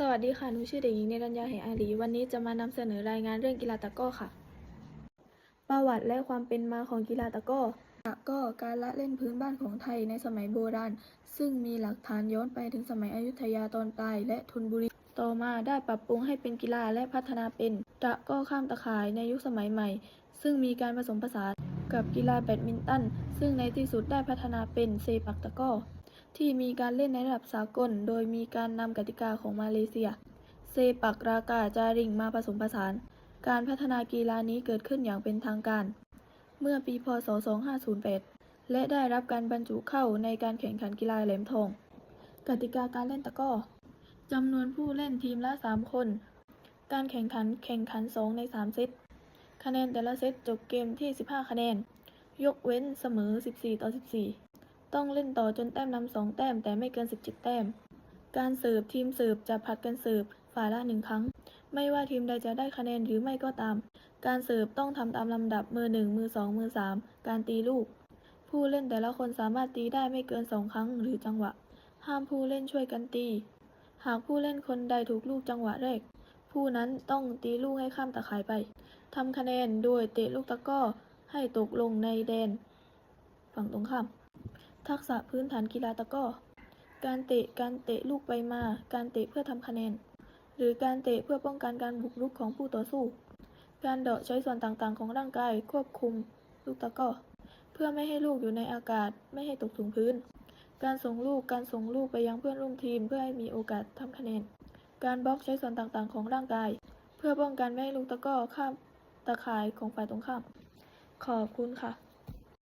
สวัสดีค่ะ หนูชื่อเด็กหญิงเนรัญญาเหอาลีวันนี้จะมานำเสนอรายงานเรื่องกีฬาตะก้อค่ะ ประวัติและความเป็นมาของกีฬาตะก้อ ตะก้อการละเล่นพื้นบ้านของไทยในสมัยโบราณ ซึ่งมีหลักฐานย้อนไปถึงสมัยอยุธยาตอนปลายและธนบุรี ต่อมาได้ปรับปรุงให้เป็นกีฬาและพัฒนาเป็นตะก้อข้ามตะข่ายในยุคสมัยใหม่ ซึ่งมีการผสมผสานกับกีฬาแบดมินตัน ซึ่งในที่สุดได้พัฒนาเป็นเซปักตะก้อ ที่มีการเล่นในระดับสากล โดยมีการนำกติกาของมาเลเซีย เซปักรากาจาริงมาผสมผสาน การพัฒนากีฬานี้เกิดขึ้นอย่างเป็นทางการ เมื่อปีพศ 2508 และได้รับการบรรจุเข้าในการแข่งขันกีฬาแหลมทอง กติกาการเล่นตะก้อจำนวนผู้เล่นทีมละ 3 คน การแข่งขันแข่งขัน 2 ใน 3 เซต คะแนนแต่ละเซตจบเกมที่ 15 คะแนน ยกเว้นเสมอ 14 ต่อ 14 ต้องเล่นต่อจนแต้มนำสองแต้มแต่ไม่เกิน 17 แต้ม การเสิร์ฟทีมเสิร์ฟจะผลัดกันเสิร์ฟฝ่ายละหนึ่งครั้ง ไม่ว่าทีมใดจะได้คะแนนหรือไม่ก็ตาม การเสิร์ฟต้องทำตามลำดับมือหนึ่งมือสองมือสามการตีลูก ผู้เล่นแต่ละคนสามารถตีได้ไม่เกินสองครั้งหรือจังหวะ ห้ามผู้เล่นช่วยกันตี หากผู้เล่นคนใดถูกลูกจังหวะแรก ผู้นั้นต้องตีลูกให้ข้ามตะข่ายไปทำคะแนนโดยเตะลูกตะก้อให้ตกลงในแดน ฝั่งตรงข้าม ทักษะพื้นฐานกีฬาตะก้อ การเตะ การเตะลูกไปมา การเตะเพื่อทำคะแนน หรือการเตะเพื่อป้องกันการบุกรุกของผู้ต่อสู้ การเดาะใช้ส่วนต่างๆ ของร่างกายควบคุมลูกตะก้อ เพื่อไม่ให้ลูกอยู่ในอากาศ ไม่ให้ตกถึงพื้น การส่งลูก การส่งลูกไปยังเพื่อนร่วมทีมเพื่อให้มีโอกาสทำคะแนน การบล็อกใช้ส่วนต่างๆ ของร่างกาย เพื่อป้องกันไม่ให้ลูกตะก้อข้ามตะข่ายของฝ่ายตรงข้าม ขอบคุณค่ะ